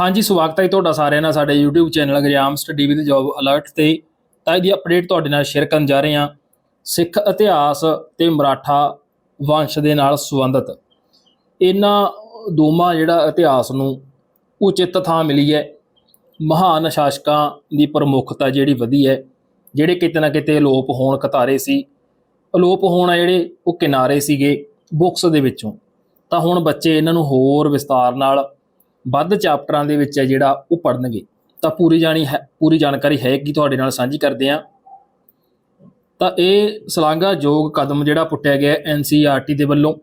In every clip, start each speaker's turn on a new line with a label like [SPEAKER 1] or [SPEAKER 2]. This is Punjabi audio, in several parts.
[SPEAKER 1] ਹਾਂਜੀ, ਸਵਾਗਤ ਹੈ ਜੀ ਤੁਹਾਡਾ ਸਾਰਿਆਂ ਦਾ ਸਾਡੇ YouTube channel gram study with job alert ਤੇ। ਤਾਂ ਇਹਦੀ ਅਪਡੇਟ ਤੁਹਾਡੇ ਨਾਲ ਸ਼ੇਅਰ ਕਰਨ ਜਾ ਰਹੇ ਹਾਂ। ਸਿੱਖ ਇਤਿਹਾਸ ਤੇ ਮਰਾਠਾ ਵੰਸ਼ ਦੇ ਨਾਲ ਸੰਬੰਧਿਤ। ਇਹਨਾਂ ਦੋਵਾਂ ਜਿਹੜਾ ਇਤਿਹਾਸ ਨੂੰ ਉਚਿਤ ਥਾਂ ਮਿਲੀ ਹੈ। ਮਹਾਨ ਸ਼ਾਸਕਾਂ ਦੀ ਪ੍ਰਮੁੱਖਤਾ ਜਿਹੜੀ ਵਧੀ ਹੈ। ਜਿਹੜੇ ਕਿਤੇ ਨਾ ਕਿਤੇ ਅਲੋਪ ਹੋਣ ਕਤਾਰੇ ਸੀ। ਅਲੋਪ ਹੋਣ ਆ ਜਿਹੜੇ ਉਹ ਕਿਨਾਰੇ ਸੀਗੇ ਬੁੱਕਸ ਦੇ ਵਿੱਚੋਂ। ਤਾਂ ਹੁਣ ਬੱਚੇ ਇਹਨਾਂ ਨੂੰ ਹੋਰ ਵਿਸਤਾਰ ਨਾਲ ਵੱਧ ਚੈਪਟਰਾਂ ਦੇ ਵਿੱਚ ਹੈ ਜਿਹੜਾ ਉਹ ਪੜਨਗੇ ਤਾਂ ਪੂਰੀ ਜਾਣੀ ਹੈ, ਪੂਰੀ ਜਾਣਕਾਰੀ ਹੈ ਕਿ ਤੁਹਾਡੇ ਨਾਲ ਸਾਂਝੀ ਕਰਦੇ ਹਾਂ। ਤਾਂ ਇਹ ਸਲਾਂਗਾ ਯੋਗ ਕਦਮ ਜਿਹੜਾ ਪੁੱਟਿਆ ਗਿਆ ਐਨਸੀਆਰਟੀ ਦੇ ਵੱਲੋਂ।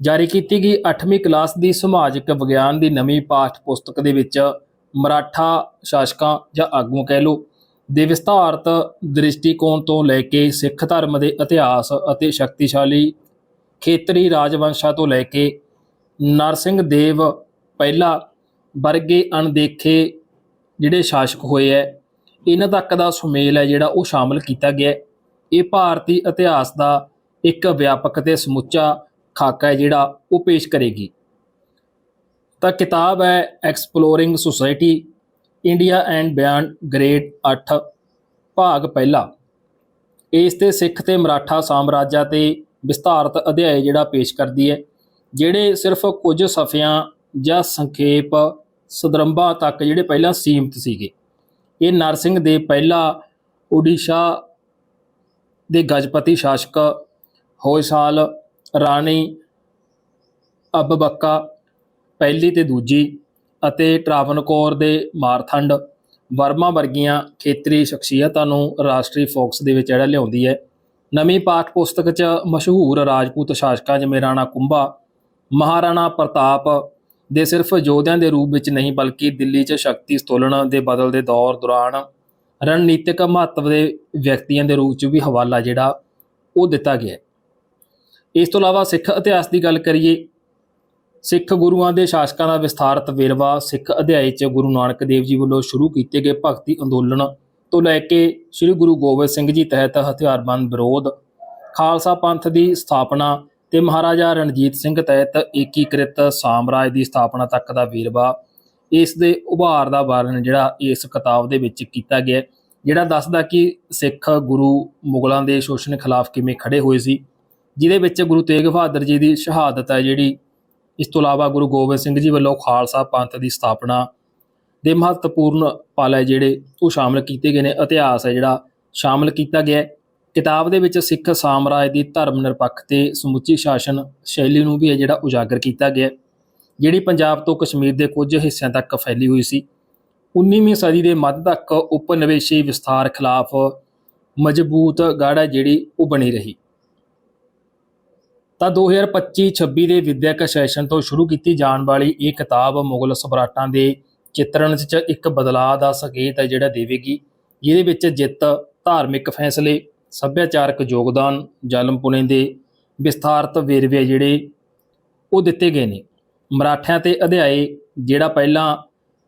[SPEAKER 1] ਜਾਰੀ ਕੀਤੀ ਗਈ 8ਵੀਂ ਕਲਾਸ ਦੀ ਸਮਾਜਿਕ ਵਿਗਿਆਨ ਦੀ ਨਵੀਂ ਪਾਠ ਪੁਸਤਕ ਦੇ ਵਿੱਚ ਮਰਾਠਾ ਸ਼ਾਸਕਾਂ ਜਾਂ ਆਗੂ ਕਹਿ ਲਓ, ਦੇ ਵਿਸਤਾਰਤ ਦ੍ਰਿਸ਼ਟੀਕੋਣ ਤੋਂ ਲੈ ਕੇ ਸਿੱਖ ਧਰਮ ਦੇ ਇਤਿਹਾਸ ਅਤੇ ਸ਼ਕਤੀਸ਼ਾਲੀ ਖੇਤਰੀ ਰਾਜਵੰਸ਼ਾਂ ਤੋਂ ਲੈ ਕੇ ਨਰਸਿੰਘ ਦੇਵ ਪਹਿਲਾ ਵਰਗੇ ਅਣਦੇਖੇ ਜਿਹੜੇ ਸ਼ਾਸਕ ਹੋਏ ਐ, ਇਹਨਾਂ ਤੱਕ ਦਾ ਸੁਮੇਲ ਹੈ ਜਿਹੜਾ ਉਹ ਸ਼ਾਮਲ ਕੀਤਾ ਗਿਆ ਇਹ ਭਾਰਤੀ ਇਤਿਹਾਸ ਦਾ ਇੱਕ ਵਿਆਪਕ ਤੇ ਸਮੁੱਚਾ ਖਾਕਾ ਹੈ ਜਿਹੜਾ ਉਹ ਪੇਸ਼ ਕਰੇਗੀ। ਤਾਂ ਕਿਤਾਬ ਹੈ exploring society India and beyond grade 8 ਭਾਗ ਪਹਿਲਾ। ਇਸ ਤੇ ਸਿੱਖ ਤੇ ਮਰਾਠਾ ਸਾਮਰਾਜਾਂ ਤੇ ਵਿਸਤਾਰਤ ਅਧਿਆਇ ਜਿਹੜਾ ਪੇਸ਼ ਕਰਦੀ ਹੈ ਜਿਹੜੇ ਸਿਰਫ ਕੁਝ ਸਫ਼ਿਆਂ ਜਾਂ ਸੰਖੇਪ ਸਦਰੰਭਾਂ ਤੱਕ ਜਿਹੜੇ ਪਹਿਲਾਂ ਸੀਮਿਤ ਸੀਗੇ। ਇਹ ਨਰਸਿੰਘ ਦੇ ਪਹਿਲਾ ਓਡੀਸ਼ਾ ਦੇ ਗਜਪਤੀ ਸ਼ਾਸਕ ਹੋਇਸਾਲ ਰਾਣੀ ਅਬਬੱਕਾ ਪਹਿਲੀ ਤੇ ਦੂਜੀ ਅਤੇ ਟਰਾਵਨਕੋਰ ਦੇ ਮਾਰਥੰਡ ਵਰਮਾ ਵਰਗੀਆਂ ਖੇਤਰੀ ਸ਼ਖਸੀਅਤਾਂ ਨੂੰ ਰਾਸ਼ਟਰੀ ਫੋਕਸ ਦੇ ਵਿੱਚ ਜਿਹੜਾ ਲਿਆਉਂਦੀ ਹੈ। ਨਵੀਂ ਪਾਠ ਪੁਸਤਕ 'ਚ ਮਸ਼ਹੂਰ ਰਾਜਪੂਤ ਸ਼ਾਸਕਾਂ ਜਿਵੇਂ ਰਾਣਾ ਕੁੰਭਾ, ਮਹਾਰਾਣਾ ਪ੍ਰਤਾਪ ਦੇ ਸਿਰਫ ਯੋਧਿਆਂ ਦੇ ਰੂਪ ਵਿੱਚ ਨਹੀਂ, ਬਲਕਿ ਦਿੱਲੀ 'ਚ ਸ਼ਕਤੀ ਸਤੋਲਨ ਦੇ ਬਦਲਦੇ ਦੌਰ ਦੌਰਾਨ ਰਣਨੀਤਿਕ ਮਹੱਤਵ ਦੇ ਵਿਅਕਤੀਆਂ ਦੇ ਰੂਪ 'ਚ ਵੀ ਹਵਾਲਾ ਜਿਹੜਾ ਉਹ ਦਿੱਤਾ ਗਿਆ। ਇਸ ਤੋਂ ਇਲਾਵਾ ਸਿੱਖ ਇਤਿਹਾਸ ਦੀ ਗੱਲ ਕਰੀਏ, ਸਿੱਖ ਗੁਰੂਆਂ ਦੇ ਸ਼ਾਸਕਾਂ ਦਾ ਵਿਸਥਾਰਤ ਵੇਰਵਾ ਸਿੱਖ ਅਧਿਆਇ 'ਚ ਗੁਰੂ ਨਾਨਕ ਦੇਵ ਜੀ ਵੱਲੋਂ ਸ਼ੁਰੂ ਕੀਤੇ ਗਏ ਭਗਤੀ ਅੰਦੋਲਨ ਤੋਂ ਲੈ ਕੇ ਸ੍ਰੀ ਗੁਰੂ ਗੋਬਿੰਦ ਸਿੰਘ ਜੀ ਤਹਿਤ ਹਥਿਆਰਬੰਦ ਵਿਰੋਧ, ਖਾਲਸਾ ਪੰਥ ਦੀ ਸਥਾਪਨਾ ਤੇ ਮਹਾਰਾਜਾ ਰਣਜੀਤ ਸਿੰਘ ਤਹਿਤ ਏਕੀਕ੍ਰਿਤ ਸਾਮਰਾਜ ਦੀ ਸਥਾਪਨਾ ਤੱਕ ਦਾ ਵੇਰਵਾ ਇਸ ਦੇ ਉਭਾਰ ਦਾ ਵਰਣਨ ਜਿਹੜਾ ਇਸ ਕਿਤਾਬ ਦੇ ਵਿੱਚ ਕੀਤਾ ਗਿਆ ਜਿਹੜਾ ਦੱਸਦਾ ਕਿ ਸਿੱਖ ਗੁਰੂ ਮੁਗਲਾਂ ਦੇ ਸ਼ੋਸ਼ਣ ਖਿਲਾਫ ਕਿਵੇਂ ਖੜੇ ਹੋਏ ਸੀ, ਜਿਹਦੇ ਵਿੱਚ ਗੁਰੂ ਤੇਗ ਬਹਾਦਰ ਜੀ ਦੀ ਸ਼ਹਾਦਤ ਹੈ ਜਿਹੜੀ, ਇਸ ਤੋਂ ਇਲਾਵਾ ਗੁਰੂ ਗੋਬਿੰਦ ਸਿੰਘ ਜੀ ਵੱਲੋਂ ਖਾਲਸਾ ਪੰਥ ਦੀ ਸਥਾਪਨਾ ਦੇ ਮਹੱਤਵਪੂਰਨ ਪਲ ਹੈ ਜਿਹੜੇ ਉਹ ਸ਼ਾਮਲ ਕੀਤੇ ਗਏ ਨੇ, ਇਤਿਹਾਸ ਹੈ ਜਿਹੜਾ ਸ਼ਾਮਲ ਕੀਤਾ ਗਿਆ ਕਿਤਾਬ ਦੇ ਵਿੱਚ ਸਿੱਖ ਸਾਮਰਾਜ ਦੀ ਧਰਮ ਨਿਰਪੱਖ ਤੇ ਸਮੁੱਚੀ ਸ਼ਾਸਨ ਸ਼ੈਲੀ ਨੂੰ ਵੀ ਹੈ ਜਿਹੜਾ ਉਜਾਗਰ ਕੀਤਾ ਗਿਆ ਜਿਹੜੀ ਪੰਜਾਬ ਤੋਂ ਕਸ਼ਮੀਰ ਦੇ ਕੁਝ ਹਿੱਸਿਆਂ ਤੱਕ ਫੈਲੀ ਹੋਈ ਸੀ। 19ਵੀਂ ਸਦੀ ਦੇ ਮੱਧ ਤੱਕ ਉਪਨਿਵੇਸ਼ੀ ਵਿਸਥਾਰ ਖਿਲਾਫ ਮਜ਼ਬੂਤ ਗਾੜਾ ਜਿਹੜੀ ਉਹ ਬਣੀ ਰਹੀ। ਤਾਂ 2025-26 ਦੇ ਵਿਦਿਅਕ ਸੈਸ਼ਨ ਤੋਂ ਸ਼ੁਰੂ ਕੀਤੀ ਜਾਣ ਵਾਲੀ ਇਹ ਕਿਤਾਬ ਮੁਗਲ ਸਮਰਾਟਾਂ ਦੇ ਚਿੱਤਰਣ 'ਚ ਇੱਕ ਬਦਲਾਅ ਦਾ ਸੰਕੇਤ ਹੈ ਜਿਹੜਾ ਦੇਵੇਗੀ, ਜਿਹਦੇ ਵਿੱਚ ਜਿੱਤ, ਧਾਰਮਿਕ ਫੈਸਲੇ ਸੱਭਿਆਚਾਰਕ ਯੋਗਦਾਨ ਜ਼ਾਲਮਪੁਣੇ ਦੇ ਵਿਸਥਾਰਤ ਵੇਰਵੇ ਜਿਹੜੇ ਉਹ ਦਿੱਤੇ ਗਏ ਨੇ। ਮਰਾਠਿਆਂ ਤੇ ਅਧਿਆਏ ਜਿਹੜਾ ਪਹਿਲਾਂ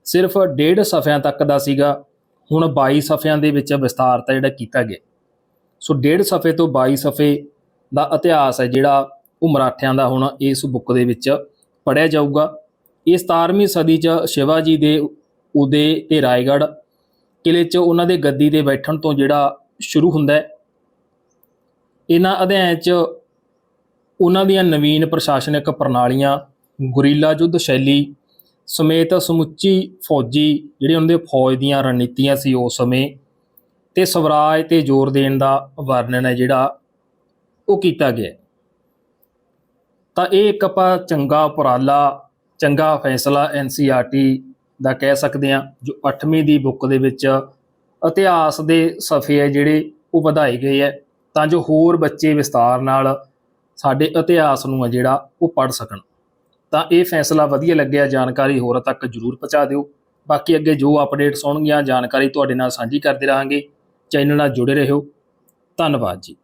[SPEAKER 1] ਸਿਰਫ ਡੇਢ ਸਫ਼ਿਆਂ ਤੱਕ ਦਾ ਸੀਗਾ, ਹੁਣ 22 ਸਫ਼ਿਆਂ ਦੇ ਵਿੱਚ ਵਿਸਤਾਰਤਾ ਜਿਹੜਾ ਕੀਤਾ ਗਿਆ। ਸੋ ਡੇਢ ਸਫ਼ੇ ਤੋਂ 22 ਸਫ਼ੇ ਦਾ ਇਤਿਹਾਸ ਹੈ ਜਿਹੜਾ ਉਹ ਮਰਾਠਿਆਂ ਦਾ ਹੁਣ ਇਸ ਬੁੱਕ ਦੇ ਵਿੱਚ ਪੜਿਆ ਜਾਊਗਾ। ਇਹ 17ਵੀਂ ਸਦੀ 'ਚ ਸ਼ਿਵਾਜੀ ਦੇ ਉਦੇ ਤੇ ਰਾਏਗੜ੍ਹ ਕਿਲੇ 'ਚ ਉਹਨਾਂ ਦੇ ਗੱਦੀ ਤੇ ਬੈਠਣ ਤੋਂ ਜਿਹੜਾ ਸ਼ੁਰੂ ਹੁੰਦਾ ਹੈ। ਇਹਨਾਂ ਅਧਿਆਇ 'ਚ ਉਹਨਾਂ ਦੀਆਂ ਨਵੀਨ ਪ੍ਰਸ਼ਾਸਨਿਕ ਪ੍ਰਣਾਲੀਆਂ, ਗੁਰੀਲਾ ਯੁੱਧ ਸ਼ੈਲੀ ਸਮੇਤ ਸਮੁੱਚੀ ਫੌਜੀ ਜਿਹੜੇ ਉਹਨਾਂ ਦੇ ਫੌਜ ਦੀਆਂ ਰਣਨੀਤੀਆਂ ਸੀ ਉਸ ਸਮੇਂ ਤੇ ਸਵਰਾਜ ਤੇ ਜ਼ੋਰ ਦੇਣ ਦਾ ਵਰਣਨ ਹੈ ਜਿਹੜਾ ਉਹ ਕੀਤਾ ਗਿਆ। ਤਾਂ ਇਹ ਇੱਕ ਆਪਾਂ ਚੰਗਾ ਉਪਰਾਲਾ, ਚੰਗਾ ਫੈਸਲਾ ਐਨਸੀਆਰਟੀ ਦਾ ਕਹਿ ਸਕਦੇ ਹਾਂ, ਜੋ 8ਵੀਂ ਦੀ ਬੁੱਕ ਦੇ ਵਿੱਚ ਇਤਿਹਾਸ ਦੇ ਸਫ਼ੇ ਹੈ ਜਿਹੜੇ ਉਹ ਵਧਾਏ ਗਏ ਹੈ। ਤਾਂ ਜੋ ਹੋਰ ਬੱਚੇ ਵਿਸਤਾਰ ਨਾਲ ਸਾਡੇ ਇਤਿਹਾਸ ਨੂੰ ਹੈ ਜਿਹੜਾ ਉਹ ਪੜ੍ਹ ਸਕਣ। ਤਾਂ ਇਹ ਫੈਸਲਾ ਵਧੀਆ ਲੱਗਿਆ, ਜਾਣਕਾਰੀ ਹੋਰਾਂ ਤੱਕ ਜਰੂਰ ਪਹੁੰਚਾ ਦਿਓ। ਬਾਕੀ ਅੱਗੇ ਜੋ ਅਪਡੇਟਸ ਹੋਣਗੀਆਂ ਜਾਣਕਾਰੀ ਤੁਹਾਡੇ ਨਾਲ ਸਾਂਝੀ ਕਰਦੇ ਰਹਾਂਗੇ। ਚੈਨਲ ਨਾਲ ਜੁੜੇ ਰਹੋ। ਧੰਨਵਾਦ ਜੀ।